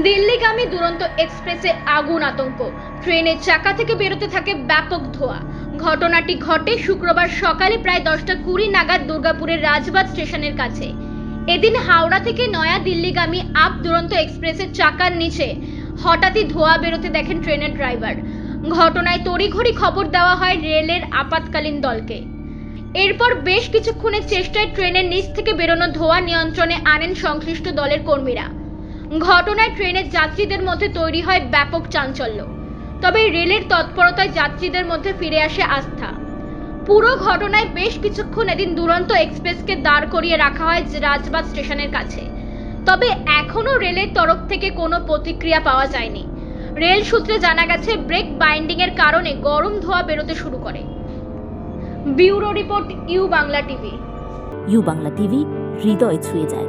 দিল্লিগামী দুরন্ত এক্সপ্রেসে আগুন আতঙ্ক। ট্রেনের চাকা থেকে বেরোতে থাকে ব্যাপক ধোঁয়া। ঘটনাটি ঘটে শুক্রবার সকালে প্রায় দশটা কুড়ি নাগাদ দুর্গাপুরের রাজবাদ স্টেশনের কাছে। এদিন হাওড়া থেকে নয়া দিল্লিগামী আপ দুরন্ত এক্সপ্রেসের চাকার নিচে হঠাৎই ধোঁয়া বেরোতে দেখেন ট্রেনের ড্রাইভার। ঘটনায় তড়িঘড়ি খবর দেওয়া হয় রেলের আপাতকালীন দলকে। এরপর বেশ কিছুক্ষণের চেষ্টায় ট্রেনের নিচ থেকে বেরোনো ধোঁয়া নিয়ন্ত্রণে আনেন সংশ্লিষ্ট দলের কর্মীরা। ঘটনায় ট্রেনের যাত্রীদের মধ্যে তৈরি হয় ব্যাপক চাঞ্চল্য। তবে রেলের তৎপরতায় যাত্রীদের মধ্যে ফিরে আসে আস্থা। পুরো ঘটনায় বেশ কিছুক্ষণ এদিন দুরন্ত এক্সপ্রেসকে দাঁড় করিয়ে রাখা হয় রাজবাগ স্টেশনের কাছে। তবে এখনও রেলের তরফ থেকে কোনো প্রতিক্রিয়া পাওয়া যায়নি। রেল সূত্রে জানা গেছে, ব্রেক বাইন্ডিং এর কারণে গরম ধোঁয়া বেরোতে শুরু করে। Bureau report U Bangla TV. U Bangla TV, হৃদয় ছুঁয়ে যায়।